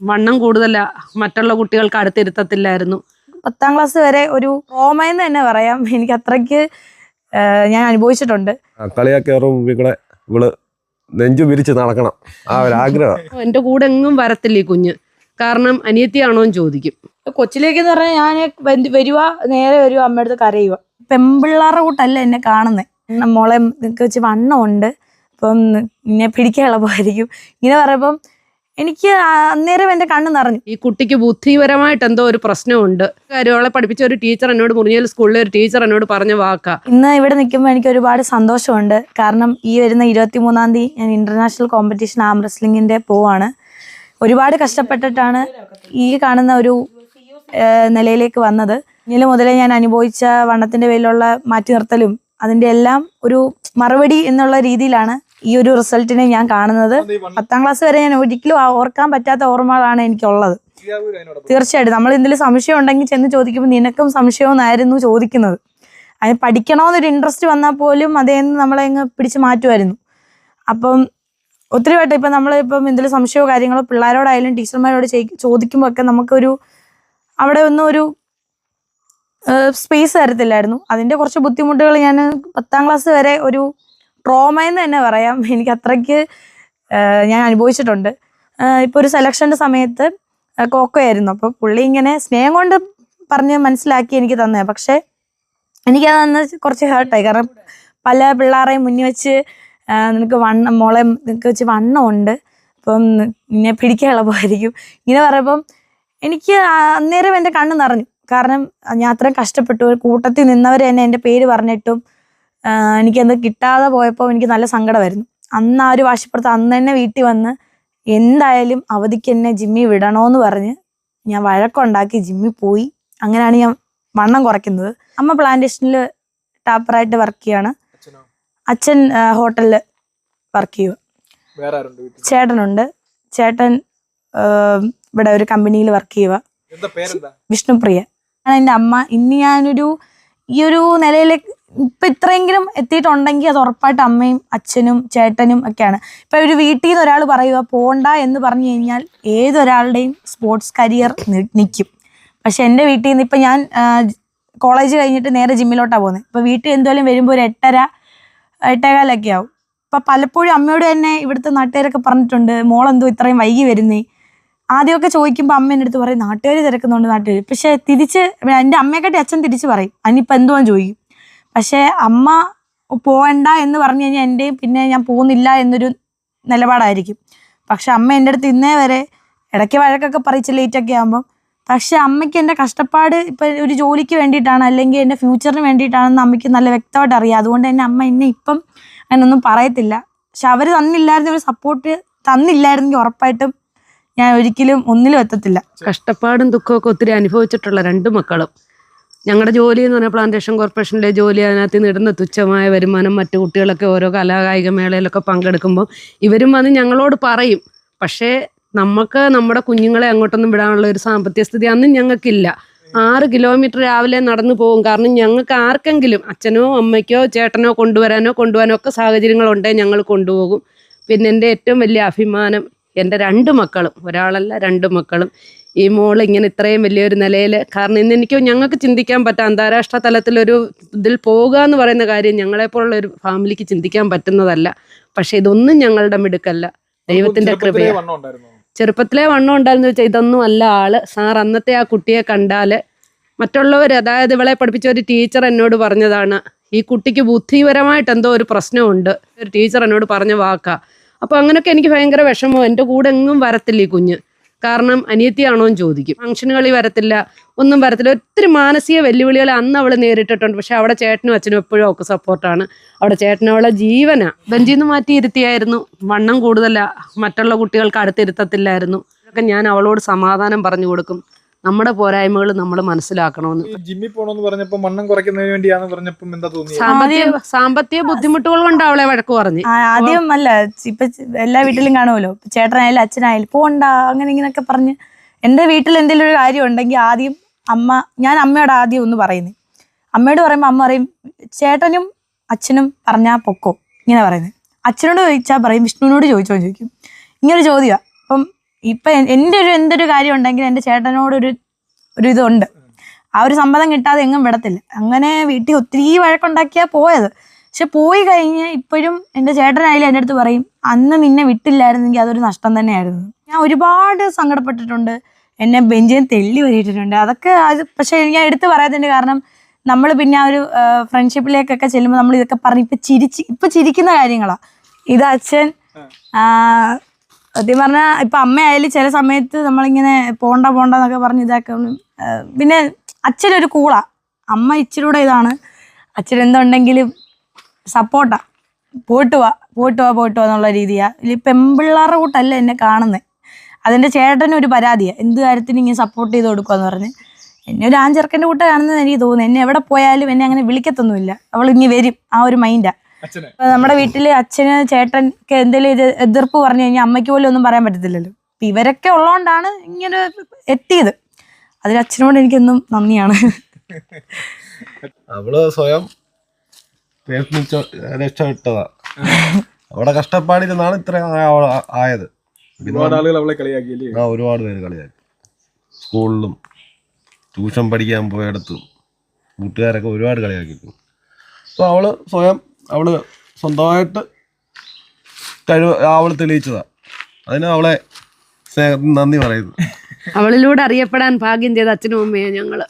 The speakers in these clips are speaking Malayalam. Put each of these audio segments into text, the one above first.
വണ്ണം കൂടുതല മറ്റുള്ള കുട്ടികൾക്ക് അടുത്തിരുത്തത്തില്ലായിരുന്നു. പത്താം ക്ലാസ് വരെ ഒരു ട്രോമയെന്ന് തന്നെ പറയാം. എനിക്ക് അത്രയ്ക്ക് ഞാൻ അനുഭവിച്ചിട്ടുണ്ട്. കളിയാക്കേറും ഇവൾ നെഞ്ചു വിരിച്ച് നടക്കണം. ആ ഒരു ആഗ്രഹം. എന്റെ കൂടെ എങ്ങും വരത്തില്ല ഈ കുഞ്ഞ്. കാരണം അനിയത്തിയാണോ എന്ന് ചോദിക്കും. കൊച്ചിലേക്ക് എന്ന് പറഞ്ഞാൽ ഞാൻ വരുവ നേരെ വരുക അമ്മയുടെ അടുത്ത് കരയുക പെമ്പിള്ളാരുടെ കൂട്ടല്ല എന്നെ കാണുന്നത് മോളെ നിനക്ക് വെച്ച് വണ്ണമുണ്ട് അപ്പം നിന്നെ പിടിക്കാൻ എളുപ്പമായിരിക്കും ഇങ്ങനെ പറയുമ്പം എനിക്ക് അന്നേരം എന്റെ കണ്ണ് നിറഞ്ഞു. ഈ കുട്ടിക്ക് ബുദ്ധിപരമായിട്ട് എന്തോ ഒരു പ്രശ്നമുണ്ട്. കാര്യങ്ങളെ പഠിപ്പിച്ച ഒരു ടീച്ചർ എന്നോട് മുറിഞ്ഞൽ സ്കൂളിലെ ഒരു ടീച്ചർ എന്നോട് പറഞ്ഞ വാക്ക. ഇന്ന് ഇവിടെ നിൽക്കുമ്പോൾ എനിക്ക് ഒരുപാട് സന്തോഷമുണ്ട്. കാരണം ഈ വരുന്ന ഇരുപത്തി മൂന്നാം തീയതി ഞാൻ ഇന്റർനാഷണൽ കോമ്പറ്റീഷൻ ആം റെസ്ലിംഗിന്റെ പോവാണ്. ഒരുപാട് കഷ്ടപ്പെട്ടിട്ടാണ് ഈ കാണുന്ന ഒരു നിലയിലേക്ക് വന്നത്. ഇന്നലെ മുതലേ ഞാൻ അനുഭവിച്ച വണ്ണത്തിന്റെ പേരിലുള്ള മാറ്റി നിർത്തലും അതിന്റെ എല്ലാം ഒരു മറുപടി എന്നുള്ള രീതിയിലാണ് ഈ ഒരു റിസൾട്ടിനെ ഞാൻ കാണുന്നത് പത്താം ക്ലാസ് വരെ ഞാൻ ഒരിക്കലും ഓർക്കാൻ പറ്റാത്ത ഓർമ്മകളാണ് എനിക്കുള്ളത്. തീർച്ചയായിട്ടും. നമ്മൾ എന്തെങ്കിലും സംശയം ഉണ്ടെങ്കിൽ ചെന്ന് ചോദിക്കുമ്പോൾ നിനക്കും സംശയമെന്നായിരുന്നു ചോദിക്കുന്നത്. അതിന് പഠിക്കണമെന്നൊരു ഇൻട്രസ്റ്റ് വന്നാൽ പോലും അതേ നമ്മളെ അങ്ങ് പിടിച്ച് മാറ്റുമായിരുന്നു. അപ്പം ഒത്തിരി വട്ടം ഇപ്പം നമ്മൾ ഇപ്പം എന്തെങ്കിലും സംശയമോ കാര്യങ്ങളോ പിള്ളേരോടായാലും ടീച്ചർമാരോട് ചോദിക്കുമ്പോൾ ഒക്കെ നമുക്കൊരു അവിടെ ഒന്നും ഒരു സ്പേസ് തരത്തില്ലായിരുന്നു. അതിന്റെ കുറച്ച് ബുദ്ധിമുട്ടുകൾ ഞാൻ പത്താം ക്ലാസ് വരെ ഒരു ട്രോമയെന്ന് തന്നെ പറയാം. എനിക്ക് അത്രയ്ക്ക് ഞാൻ അനുഭവിച്ചിട്ടുണ്ട്. ഇപ്പോൾ ഒരു സെലക്ഷന്റെ സമയത്ത് കോക്കോയായിരുന്നു അപ്പോൾ പുള്ളി ഇങ്ങനെ സ്നേഹം കൊണ്ട് പറഞ്ഞ് മനസ്സിലാക്കി എനിക്ക് തന്നെ പക്ഷേ എനിക്കത് അന്ന് കുറച്ച് ഹേർട്ടായി കാരണം പല പിള്ളേരെയും മുന്നിൽ വെച്ച് നിനക്ക് വണ്ണം മോളെ നിനക്ക് വെച്ച് വണ്ണമുണ്ട്. അപ്പം നിന്നെ പിടിക്കാൻ എളുപ്പമായിരിക്കും ഇങ്ങനെ പറയുമ്പം എനിക്ക് അന്നേരം എന്റെ കണ്ണ് നിറഞ്ഞു. കാരണം ഞാൻ അത്രയും കഷ്ടപ്പെട്ടു. കൂട്ടത്തിൽ നിന്നവർ തന്നെ എന്റെ പേര് പറഞ്ഞിട്ടും എനിക്കത് കിട്ടാതെ പോയപ്പോൾ എനിക്ക് നല്ല സങ്കടമായിരുന്നു. അന്ന് ആ ഒരു വാശിപ്പുറത്ത് അന്ന് തന്നെ വീട്ടിൽ വന്ന് എന്തായാലും അവധിക്ക് എന്നെ ജിമ്മി വിടണോന്ന് പറഞ്ഞ് ഞാൻ വഴക്കുണ്ടാക്കി ജിമ്മി പോയി. അങ്ങനെയാണ് ഞാൻ വണ്ണം കുറയ്ക്കുന്നത്. അമ്മ പ്ലാന്റേഷനിൽ ടാപ്പറായിട്ട് വർക്ക് ചെയ്യാണ്. അച്ഛൻ ഹോട്ടലിൽ വർക്ക് ചെയ്യുക ചേട്ടനുണ്ട്. ചേട്ടൻ ഇവിടെ ഒരു കമ്പനിയിൽ വർക്ക് ചെയ്യുക വിഷ്ണുപ്രിയ. ആണ് എന്റെ അമ്മ. ഇന്ന് ഞാനൊരു ഈ ഒരു നിലയിലേക്ക് ഇപ്പം ഇത്രയെങ്കിലും എത്തിയിട്ടുണ്ടെങ്കിൽ അത് ഉറപ്പായിട്ട് അമ്മയും അച്ഛനും ചേട്ടനും ഒക്കെയാണ്. ഇപ്പൊ ഒരു വീട്ടിൽ നിന്ന് ഒരാൾ പറയുക പോണ്ട എന്ന് പറഞ്ഞു കഴിഞ്ഞാൽ ഏതൊരാളുടെയും സ്പോർട്സ് കരിയർ നിൽക്കും പക്ഷെ എന്റെ വീട്ടിൽ നിന്ന് ഇപ്പൊ ഞാൻ കോളേജ് കഴിഞ്ഞിട്ട് നേരെ ജിമ്മിലോട്ടാണ് പോകുന്നത് ഇപ്പൊ വീട്ടിൽ എന്തായാലും വരുമ്പോൾ ഒരു എട്ടര എട്ടേകാലൊക്കെ ആവും. ഇപ്പൊ പലപ്പോഴും അമ്മയോട് തന്നെ ഇവിടുത്തെ നാട്ടുകാരൊക്കെ പറഞ്ഞിട്ടുണ്ട് മോളെന്തോ ഇത്രയും വൈകി വരുന്നേ? ആദ്യമൊക്കെ ചോദിക്കുമ്പോൾ അമ്മ എന്റെ അടുത്ത് പറയും നാട്ടുകാർ തിരക്കുന്നുണ്ട് നാട്ടുകാർ പക്ഷെ തിരിച്ച് എന്റെ അമ്മയെക്കാട്ടി അച്ഛൻ തിരിച്ച് പറയും. അതിനിപ്പോൾ എന്തുവാന്ന് ചോദിക്കും. പക്ഷേ അമ്മ പോവണ്ട എന്ന് പറഞ്ഞു കഴിഞ്ഞാൽ എന്റെയും പിന്നെ ഞാൻ പോകുന്നില്ല എന്നൊരു നിലപാടായിരിക്കും. പക്ഷെ അമ്മ എന്റെ അടുത്ത് ഇന്നേ വരെ ഇടയ്ക്ക് വഴക്കൊക്കെ പറിച്ച് ലേറ്റൊക്കെ ആകുമ്പം പക്ഷെ അമ്മയ്ക്ക് എന്റെ കഷ്ടപ്പാട് ഇപ്പം ഒരു ജോലിക്ക് വേണ്ടിയിട്ടാണ് അല്ലെങ്കിൽ എന്റെ ഫ്യൂച്ചറിന് വേണ്ടിയിട്ടാണെന്ന് അമ്മയ്ക്ക് നല്ല വ്യക്തമായിട്ട് അറിയാം. അതുകൊണ്ട് തന്നെ അമ്മ എന്നെ ഇപ്പം അങ്ങനൊന്നും പറയത്തില്ല. പക്ഷെ അവർ തന്നില്ലായിരുന്നു ഒരു സപ്പോർട്ട് തന്നില്ലായിരുന്നെങ്കിൽ ഉറപ്പായിട്ടും ഞാൻ ഒരിക്കലും ഒന്നിലും എത്തത്തില്ല. കഷ്ടപ്പാടും ദുഃഖമൊക്കെ ഒത്തിരി അനുഭവിച്ചിട്ടുള്ള രണ്ട് മക്കളും. ഞങ്ങളുടെ ജോലി എന്ന് പറഞ്ഞാൽ പ്ലാന്റേഷൻ കോർപ്പറേഷനിലെ ജോലി അതിനകത്ത് നിടുന്ന തുച്ഛമായ വരുമാനം മറ്റു കുട്ടികളൊക്കെ ഓരോ കലാകായിക മേളയിലൊക്കെ പങ്കെടുക്കുമ്പോൾ ഇവരും വന്ന് ഞങ്ങളോട് പറയും. പക്ഷേ നമുക്ക് നമ്മുടെ കുഞ്ഞുങ്ങളെ അങ്ങോട്ടൊന്നും വിടാനുള്ള ഒരു സാമ്പത്തിക സ്ഥിതി അന്നും ഞങ്ങൾക്കില്ല. ആറ് കിലോമീറ്റർ രാവിലെ നടന്നു പോകും. കാരണം ഞങ്ങൾക്ക് ആർക്കെങ്കിലും അച്ഛനോ അമ്മയ്ക്കോ ചേട്ടനോ കൊണ്ടുവരാനോ കൊണ്ടുപോകാനോ ഒക്കെ സാഹചര്യങ്ങളുണ്ടെങ്കിൽ ഞങ്ങൾ കൊണ്ടുപോകും. പിന്നെ എന്റെ ഏറ്റവും വലിയ അഭിമാനം എന്റെ രണ്ട് മക്കളും ഒരാളല്ല രണ്ട് മക്കളും. ഈ മോൾ ഇങ്ങനെ ഇത്രയും വലിയൊരു നിലയിൽ കാരണം ഇന്ന് എനിക്ക് ഞങ്ങൾക്ക് ചിന്തിക്കാൻ പറ്റാം അന്താരാഷ്ട്ര തലത്തിലൊരു ഇതിൽ പോകുക എന്ന് പറയുന്ന കാര്യം ഞങ്ങളെപ്പോലുള്ള ഒരു ഫാമിലിക്ക് ചിന്തിക്കാൻ പറ്റുന്നതല്ല. പക്ഷെ ഇതൊന്നും ഞങ്ങളുടെ മിടുക്കല്ല. ദൈവത്തിന്റെ കൃപയെ. ചെറുപ്പത്തിലെ വണ്ണം ഉണ്ടായിരുന്നു വെച്ചാൽ ഇതൊന്നും അല്ല ആൾ. സാർ അന്നത്തെ ആ കുട്ടിയെ കണ്ടാൽ മറ്റുള്ളവർ അതായത് ഇവളെ പഠിപ്പിച്ച ഒരു ടീച്ചർ എന്നോട് പറഞ്ഞതാണ്. ഈ കുട്ടിക്ക് ബുദ്ധിപരമായിട്ട് എന്തോ ഒരു പ്രശ്നമുണ്ട്. ഒരു ടീച്ചർ എന്നോട് പറഞ്ഞ വാക്കാ. അപ്പോൾ അങ്ങനെയൊക്കെ എനിക്ക് ഭയങ്കര വിഷമം എന്റെ കൂടെ എങ്ങും വരത്തില്ല ഈ കുഞ്ഞ്. കാരണം അനിയത്തിയാണോ എന്ന് ചോദിക്കും. ഫംഗ്ഷനുകളിൽ വരത്തില്ല. ഒന്നും വരത്തില്ല. ഒത്തിരി മാനസിക വെല്ലുവിളികൾ അന്ന് അവൾ നേരിട്ടിട്ടുണ്ട്. പക്ഷെ അവിടെ ചേട്ടനും അച്ഛനും എപ്പോഴും ഒക്കെ സപ്പോർട്ടാണ് അവിടെ ചേട്ടനവളെ ജീവന. ബെഞ്ചിൽ നിന്ന് മാറ്റി ഇരുത്തിയായിരുന്നു. വണ്ണം കൂടുതല. മറ്റുള്ള കുട്ടികൾക്ക് അടുത്തിരുത്തത്തില്ലായിരുന്നു. ഒക്കെ ഞാൻ അവളോട് സമാധാനം പറഞ്ഞു കൊടുക്കും. നമ്മുടെ പോരായ്മകൾ നമ്മൾ മനസ്സിലാക്കണമെന്ന്. ജിമ്മി ജിമ്മിൽ പോണോന്ന് പറഞ്ഞപ്പോ മണ്ണം കുറയ്ക്കുന്നതിന് വേണ്ടിയാന്ന് പറഞ്ഞപ്പോ എന്താ തോന്നിയത്? സാമ്പത്തിക സാമ്പത്തിക ബുദ്ധിമുട്ടുകൾ കൊണ്ട് അവളെ വഴക്ക് പറഞ്ഞു. ആ, ആദ്യം അല്ല ഇപ്പൊ എല്ലാ വീട്ടിലും കാണുമല്ലോ. ഇപ്പൊ ചേട്ടനായാലും അച്ഛനായാലും പോണ്ട അങ്ങനെ ഇങ്ങനെയൊക്കെ പറഞ്ഞ്. എന്റെ വീട്ടിൽ എന്തെങ്കിലും ഒരു കാര്യം ഉണ്ടെങ്കിൽ ആദ്യം അമ്മ ഞാൻ അമ്മയോട് ആദ്യം ഒന്ന് പറയുന്നത് അമ്മയോട് പറയുമ്പോൾ അമ്മ പറയും ചേട്ടനും അച്ഛനും പറഞ്ഞാ പൊക്കോ? ഇങ്ങനെ പറയുന്നത് അച്ഛനോട് ചോദിച്ചാൽ പറയും വിഷ്ണുവിനോട് ചോദിച്ചോ? ചോദിക്കും. ഇങ്ങനെ ചോദ്യമാണ് അപ്പം ഇപ്പൊ എന്റെ ഒരു എന്തൊരു കാര്യം ഉണ്ടെങ്കിൽ എന്റെ ചേട്ടനോടൊരു ഒരു ഇതുണ്ട്. ആ ഒരു സമ്മതം കിട്ടാതെ എങ്ങും വിടത്തില്ല. അങ്ങനെ വീട്ടിൽ ഒത്തിരി വഴക്കുണ്ടാക്കിയാ പോയത്. പക്ഷെ പോയി കഴിഞ്ഞ് ഇപ്പോഴും എന്റെ ചേട്ടനായാലും എന്റെ അടുത്ത് പറയും അന്ന് നിന്നെ വിട്ടില്ലായിരുന്നെങ്കിൽ അതൊരു നഷ്ടം തന്നെയായിരുന്നു. ഞാൻ ഒരുപാട് സങ്കടപ്പെട്ടിട്ടുണ്ട്. എന്നെ ബെഞ്ചിൽ തെല്ലി വരിയിട്ടുണ്ട് അതൊക്കെ അത് പക്ഷെ ഞാൻ എടുത്തു പറയാത്തതിന്റെ കാരണം നമ്മൾ പിന്നെ ആ ഒരു ഫ്രണ്ട്ഷിപ്പിലേക്കൊക്കെ ചെല്ലുമ്പോൾ നമ്മൾ ഇതൊക്കെ പറഞ്ഞ് ഇപ്പൊ ചിരിച്ച് ഇപ്പൊ ചിരിക്കുന്ന കാര്യങ്ങളാണ് ഇത് അച്ഛൻ സത്യം പറഞ്ഞാൽ ഇപ്പൊ അമ്മയായാലും ചില സമയത്ത് നമ്മളിങ്ങനെ പോണ്ട പോണ്ട എന്നൊക്കെ പറഞ്ഞ് ഇതാക്കി. പിന്നെ അച്ഛനൊരു കൂളാ. അമ്മ ഇച്ചിരി കൂടെ ഇതാണ്. അച്ഛൻ എന്തുണ്ടെങ്കിലും സപ്പോർട്ടാ. പോയിട്ട് വാ പോയിട്ട് വാ പോയിട്ട് വാ എന്നുള്ള രീതിയാ. ഇതിൽ പെമ്പിള്ളാരുടെ കൂട്ടല്ല എന്നെ കാണുന്നത് അതിന്റെ ചേട്ടനും ഒരു പരാതിയാണ് എന്ത് കാര്യത്തിന് ഇങ്ങനെ സപ്പോർട്ട് ചെയ്ത് കൊടുക്കുമെന്ന് പറഞ്ഞ്. എന്നെ ഒരു ആഞ്ചെറുക്കന്റെ കൂട്ട കാണുന്നത് എനിക്ക് തോന്നുന്നു. എന്നെ എവിടെ പോയാലും എന്നെ അങ്ങനെ വിളിക്കത്തൊന്നുമില്ല. അവൾ ഇനി വരും. ആ ഒരു മൈൻഡാ നമ്മുടെ വീട്ടിൽ അച്ഛന് ചേട്ടൻ എന്തെങ്കിലും ഇത് എതിർപ്പ് പറഞ്ഞു കഴിഞ്ഞാൽ അമ്മയ്ക്ക് പോലും ഒന്നും പറയാൻ പറ്റത്തില്ലല്ലോ. അപ്പൊ ഇവരൊക്കെ ഉള്ളതുകൊണ്ടാണ് ഇങ്ങനെ എത്തിയത്. അതിൽ അച്ഛനോട് എനിക്കെന്നും നന്ദിയാണ്. അവൾ സ്വയം പ്രയത്നിച്ച രക്ഷപ്പെട്ടതാ. അവിടെ കഷ്ടപ്പാടിരുന്നാണ് ഇത്ര ആയത്. ഒരുപാട് ആളുകൾ അവളെ ആ ഒരുപാട് പേര് കളിയാക്കി. സ്കൂളിലും ട്യൂഷൻ പഠിക്കാൻ പോയടത്തും. കൂട്ടുകാരൊക്കെ ഒരുപാട് കളിയാക്കിയിട്ടുണ്ട്. അപ്പോൾ അവൾ സ്വയം അവൾ സ്വന്തമായിട്ട് കഴിവ് അവൾ തെളിയിച്ചതാ. അതിന് അവളെ സ്നേഹത്തിന് നന്ദി പറയുന്നു. അവളിലൂടെ അറിയപ്പെടാൻ ഭാഗ്യം ചെയ്ത അച്ഛനും അമ്മയും ഞങ്ങൾ.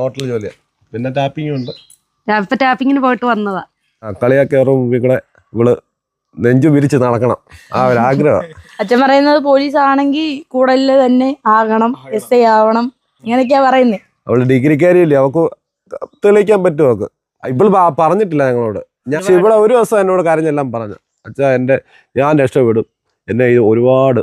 ഹോട്ടൽ ജോലിയാ. പിന്നെ ടാപ്പിംഗ് ഉണ്ട്. ഇപ്പൊ ടാപ്പിങ്ങിന് പോയിട്ട് വന്നതാ. കളിയൊക്കെ കൂടെ ഇവൾ നെഞ്ചു വിരിച്ച് നടക്കണം. ആ ഒരു ആഗ്രഹം. അച്ഛൻ പറയുന്നത് പോലീസ് ആണെങ്കിൽ കൂടുതൽ തന്നെ ആകണം എസ് ഐ ആവണം ഇങ്ങനെയൊക്കെയാ പറയുന്നത് അവൾ ഡിഗ്രിക്കാരി അവക്ക് തെളിയിക്കാൻ പറ്റുമോ അവക്ക്. ഇവൾ പറഞ്ഞിട്ടില്ല ഞങ്ങളോട്. പക്ഷെ ഇവിടെ ഒരു ദിവസം എന്നോട് കാര്യങ്ങളെല്ലാം പറഞ്ഞു. അച്ഛാ എന്റെ ഞാൻ രക്ഷപ്പെടും. എന്നെ ഇത് ഒരുപാട്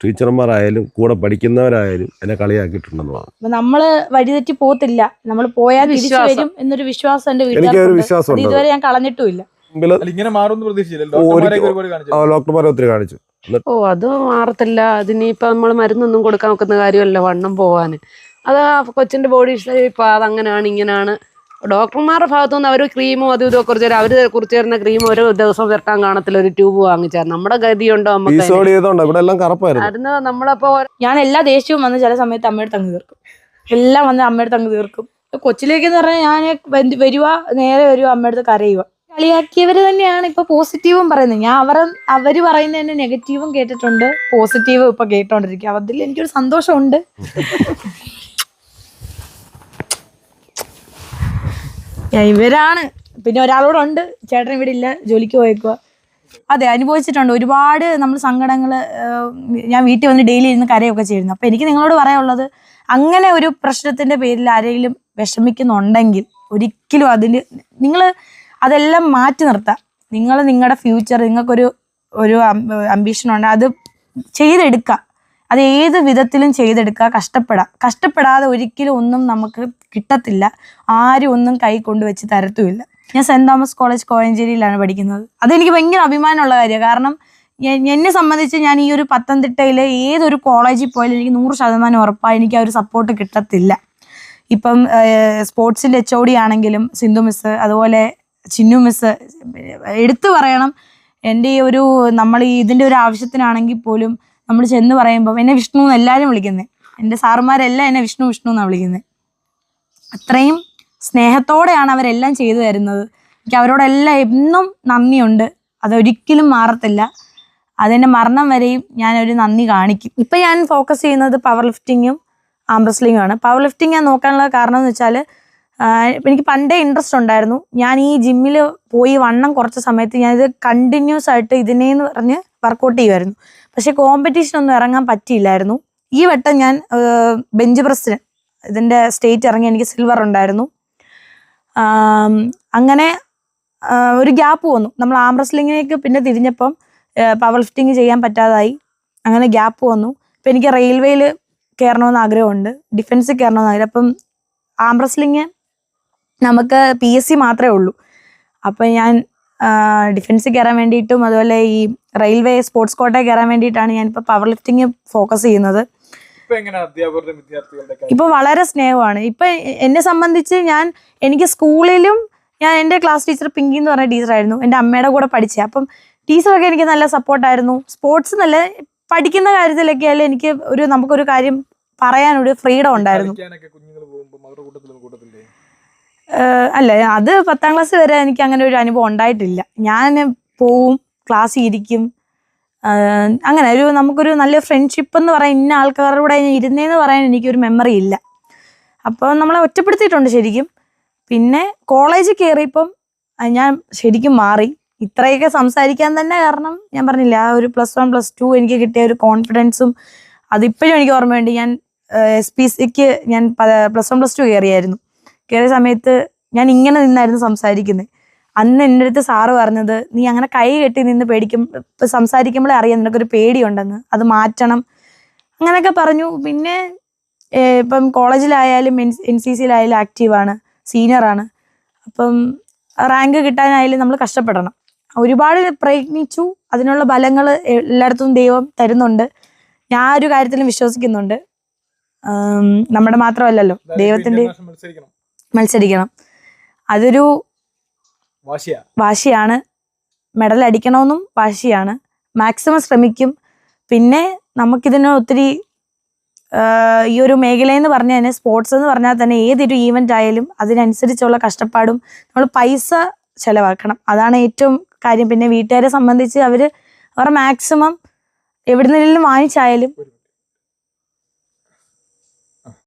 ടീച്ചർമാരായാലും കൂടെ പഠിക്കുന്നവരായാലും എന്നെ കളിയാക്കിയിട്ടുണ്ടെന്ന് പറഞ്ഞു അപ്പൊ നമ്മൾ വഴിതെറ്റി പോത്തില്ല നമ്മൾ പോയാൽ തിരിച്ചു വരും എന്നൊരു വിശ്വാസം എന്റെ എനിക്ക് ഒരു വിശ്വാസം ഇതുവരെ ഞാൻ കളഞ്ഞിട്ടുമില്ല. ഇങ്ങനെ മാറുമെന്ന് പ്രതീക്ഷിച്ചില്ല കാണിച്ചു. ഡോക്ടർമാരെ ഒത്തിരി കാണിച്ചു. ഓ അത് മാറത്തില്ല. അതിനിപ്പോ നമ്മൾ മരുന്നൊന്നും കൊടുക്കാൻ നോക്കുന്ന കാര്യമല്ല വണ്ണം പോവാന്. അത് കൊച്ചിന്റെ ബോഡി ഷേപ്പ് അതങ്ങനാണ് ഇങ്ങനെയാണ് ഡോക്ടർമാരുടെ ഭാഗത്തുനിന്ന് അവർ ക്രീമോ അതും ഇതൊക്കെ കുറിച്ച് തരും. അവർ കുറിച്ച് തരുന്ന ക്രീം ഒരു ദിവസം വരട്ടാൻ കാണത്തില്ല. ഒരു ട്യൂബ് വാങ്ങിച്ചാൽ നമ്മുടെ ഗതിയുണ്ടോ നമുക്ക് അതിന്? നമ്മളപ്പോ ഞാൻ എല്ലാ ദേഷ്യവും വന്ന് ചില സമയത്ത് അമ്മയുടെ തങ്ങ് തീർക്കും. എല്ലാം വന്ന് അമ്മയുടെ തങ്ങ് തീർക്കും. കൊച്ചിലേക്ക് എന്ന് പറഞ്ഞാൽ ഞാൻ വരുവ വരുക നേരെ വരുക അമ്മയുടെ അടുത്ത് കരയുക കളിയാക്കിയവർ തന്നെയാണ് ഇപ്പൊ പോസിറ്റീവും പറയുന്നത്. ഞാൻ അവർ അവർ പറയുന്നതിന്റെ നെഗറ്റീവും കേട്ടിട്ടുണ്ട്. പോസിറ്റീവും ഇപ്പൊ കേട്ടോണ്ടിരിക്കുക. അതിൽ എനിക്കൊരു സന്തോഷമുണ്ട്. ഇവരാണ്. പിന്നെ ഒരാളോട് ഉണ്ട് ചേട്ടൻ ഇവിടെ ഇല്ല. ജോലിക്ക് പോയേക്കുക അതെ അനുഭവിച്ചിട്ടുണ്ട്. ഒരുപാട് നമ്മൾ സങ്കടങ്ങൾ ഞാൻ വീട്ടിൽ വന്ന് ഡെയിലി ഇരുന്ന് കരയൊക്കെ ചെയ്യുന്നു. അപ്പം എനിക്ക് നിങ്ങളോട് പറയാനുള്ളത് അങ്ങനെ ഒരു പ്രശ്നത്തിന്റെ പേരിൽ ആരെങ്കിലും വിഷമിക്കുന്നുണ്ടെങ്കിൽ ഒരിക്കലും അതിന് നിങ്ങൾ അതെല്ലാം മാറ്റി നിർത്താം. നിങ്ങൾ നിങ്ങളുടെ ഫ്യൂച്ചർ നിങ്ങൾക്കൊരു ഒരു അംബീഷൻ ഉണ്ട് അത് ചെയ്തെടുക്കുക അത് ഏത് വിധത്തിലും ചെയ്തെടുക്കുക കഷ്ടപ്പെടാം കഷ്ടപ്പെടാതെ ഒരിക്കലും ഒന്നും നമുക്ക് കിട്ടത്തില്ല. ആരും ഒന്നും കൈ കൊണ്ടുവച്ച് തരത്തുമില്ല. ഞാൻ സെന്റ് തോമസ് കോളേജ് കോഴഞ്ചേരിയിലാണ് പഠിക്കുന്നത്. അതെനിക്ക് ഭയങ്കര അഭിമാനമുള്ള കാര്യമാണ്. കാരണം എന്നെ സംബന്ധിച്ച് ഞാൻ ഈ ഒരു പത്തനംതിട്ടയിലെ ഏതൊരു കോളേജിൽ പോയാലും എനിക്ക് നൂറ് ശതമാനം ഉറപ്പായി എനിക്ക് ആ ഒരു സപ്പോർട്ട് കിട്ടത്തില്ല. ഇപ്പം സ്പോർട്സിന്റെ എച്ച് ഒ ഡി ആണെങ്കിലും സിന്ധു മിസ് അതുപോലെ ചിന്നു മിസ് എടുത്തു പറയണം. എന്റെ ഈ ഒരു നമ്മൾ ഈ ഇതിന്റെ ഒരു ആവശ്യത്തിനാണെങ്കിൽ പോലും നമ്മൾ ചെന്ന് പറയുമ്പോൾ എന്നെ വിഷ്ണു എന്ന് എല്ലാവരും വിളിക്കുന്നത് എന്റെ സാറുമാരെല്ലാം എന്നെ വിഷ്ണു വിഷ്ണു എന്നാണ് വിളിക്കുന്നത് അത്രയും സ്നേഹത്തോടെയാണ് അവരെല്ലാം ചെയ്തു തരുന്നത്. എനിക്ക് അവരോടെല്ലാം എന്നും നന്ദിയുണ്ട്. അതൊരിക്കലും മാറത്തില്ല. അതിന്റെ മരണം വരെയും ഞാൻ ഒരു നന്ദി കാണിക്കും. ഇപ്പം ഞാൻ ഫോക്കസ് ചെയ്യുന്നത് പവർ ലിഫ്റ്റിങ്ങും ആംബ്രസ്ലിങ്ങും ആണ്. പവർ ലിഫ്റ്റിംഗ് ഞാൻ നോക്കാനുള്ള കാരണം എന്ന് വെച്ചാൽ എനിക്ക് പണ്ടേ ഇൻട്രസ്റ്റ് ഉണ്ടായിരുന്നു. ഞാൻ ഈ ജിമ്മിൽ പോയി വണ്ണം കുറച്ച സമയത്ത് ഞാനിത് കണ്ടിന്യൂസ് ആയിട്ട് ഇതിനേന്ന് പറഞ്ഞ് വർക്കൗട്ട് ചെയ്യുമായിരുന്നു പക്ഷെ കോമ്പറ്റീഷൻ ഒന്നും ഇറങ്ങാൻ പറ്റിയില്ലായിരുന്നു. ഈ വട്ടം ഞാൻ ബെഞ്ച് പ്രസിന് ഇതിന്റെ സ്റ്റേറ്റ് ഇറങ്ങി എനിക്ക് സിൽവർ ഉണ്ടായിരുന്നു. അങ്ങനെ ഒരു ഗ്യാപ്പ് വന്നു. നമ്മൾ ആം റെസ്ലിങ്ങിലേക്ക് പിന്നെ തിരിഞ്ഞപ്പം പവർ ലിഫ്റ്റിംഗ് ചെയ്യാൻ പറ്റാതായി. അങ്ങനെ ഗ്യാപ്പ് വന്നു. ഇപ്പം എനിക്ക് റെയിൽവേയിൽ കയറണമെന്ന് ആഗ്രഹമുണ്ട്. ഡിഫൻസിൽ കയറണമെന്ന് ആഗ്രഹം. അപ്പം ആം റെസ്ലിങ് നമുക്ക് പി എസ് സി മാത്രമേ ഉള്ളൂ. അപ്പം ഞാൻ ഡിഫൻസിൽ കയറാൻ വേണ്ടിയിട്ടും അതുപോലെ ഈ റെയിൽവേ സ്പോർട്സ് കോട്ടയിൽ കയറാൻ വേണ്ടിയിട്ടാണ് ഞാനിപ്പോൾ പവർ ലിഫ്റ്റിംഗ് ഫോക്കസ് ചെയ്യുന്നത്. ഇപ്പൊ എങ്ങനെ അധ്യാപകരുടെ വിദ്യാർത്ഥികളുടെ കാര്യം? ഇപ്പൊ വളരെ സ്നേഹമാണ്. ഇപ്പൊ എന്നെ സംബന്ധിച്ച് ഞാൻ എനിക്ക് സ്കൂളിലും ഞാൻ എന്റെ ക്ലാസ് ടീച്ചർ പിങ്കി എന്ന് പറഞ്ഞ ടീച്ചറായിരുന്നു എന്റെ അമ്മയുടെ കൂടെ പഠിച്ചത് അപ്പം ടീച്ചറൊക്കെ എനിക്ക് നല്ല സപ്പോർട്ടായിരുന്നു സ്പോർട്സ് നല്ല പഠിക്കുന്ന കാര്യത്തിലൊക്കെ ആയാലും എനിക്ക് ഒരു നമുക്കൊരു കാര്യം പറയാനൊരു ഫ്രീഡം ഉണ്ടായിരുന്നു. അല്ല അത് പത്താം ക്ലാസ് വരെ എനിക്ക് അങ്ങനെ ഒരു അനുഭവം ഉണ്ടായിട്ടില്ല. ഞാൻ പോവും ക്ലാസ്സിൽ ഇരിക്കും. അങ്ങനെ ഒരു നമുക്കൊരു നല്ല ഫ്രണ്ട്ഷിപ്പ് എന്ന് പറയാൻ ഇന്ന ആൾക്കാരുടെ കൂടെ ഇരുന്നേന്ന് പറയാൻ എനിക്കൊരു മെമ്മറി ഇല്ല. അപ്പോൾ നമ്മളെ ഒറ്റപ്പെടുത്തിയിട്ടുണ്ട് ശരിക്കും. പിന്നെ കോളേജിൽ കയറിയപ്പം ഞാൻ ശരിക്കും മാറി. ഇത്രയൊക്കെ സംസാരിക്കാൻ തന്നെ കാരണം ഞാൻ പറഞ്ഞില്ല ആ ഒരു പ്ലസ് വൺ പ്ലസ് ടു എനിക്ക് കിട്ടിയ ഒരു കോൺഫിഡൻസും അതിപ്പോഴും എനിക്ക് ഓർമ്മയുണ്ട്. ഞാൻ എസ് പി സിക്ക് ഞാൻ പ്ലസ് വൺ പ്ലസ് ടു കയറിയായിരുന്നു കയറിയ സമയത്ത് ഞാൻ ഇങ്ങനെ നിന്നായിരുന്നു സംസാരിക്കുന്നത് അന്ന് എന്റെ അടുത്ത് സാറ് പറഞ്ഞത് നീ അങ്ങനെ കൈ കെട്ടി നിന്ന് പേടിക്കും ഇപ്പം സംസാരിക്കുമ്പോഴേ അറിയാം നിനക്കൊരു പേടിയുണ്ടെന്ന്. അത് മാറ്റണം. അങ്ങനെയൊക്കെ പറഞ്ഞു. പിന്നെ ഇപ്പം കോളേജിലായാലും എൻ എൻ സി സിയിലായാലും ആക്റ്റീവാണ് സീനിയറാണ്. അപ്പം റാങ്ക് കിട്ടാനായാലും നമ്മൾ കഷ്ടപ്പെടണം. ഒരുപാട് പ്രയത്നിച്ചു. അതിനുള്ള ഫലങ്ങൾ എല്ലായിടത്തും ദൈവം തരുന്നുണ്ട്. ഞാൻ ഒരു കാര്യത്തിലും വിശ്വസിക്കുന്നുണ്ട്. നമ്മുടെ മാത്രമല്ലല്ലോ. ദൈവത്തിന്റെ മത്സരിക്കണം. അതൊരു വാശിയാ. വാശിയാണ്. മെഡൽ അടിക്കണമെന്നും വാശിയാണ്. മാക്സിമം ശ്രമിക്കും. പിന്നെ നമുക്കിതിന് ഒത്തിരി ഈ ഒരു മേഖലയെന്ന് പറഞ്ഞാൽ തന്നെ സ്പോർട്സ് എന്ന് പറഞ്ഞാൽ തന്നെ ഏതൊരു ഈവന്റ് ആയാലും അതിനനുസരിച്ചുള്ള കഷ്ടപ്പാടും നമ്മൾ പൈസ ചിലവാക്കണം. അതാണ് ഏറ്റവും കാര്യം. പിന്നെ വീട്ടുകാരെ സംബന്ധിച്ച് അവർ അവരുടെ മാക്സിമം എവിടെ നിന്നെങ്കിലും വാങ്ങിച്ചായാലും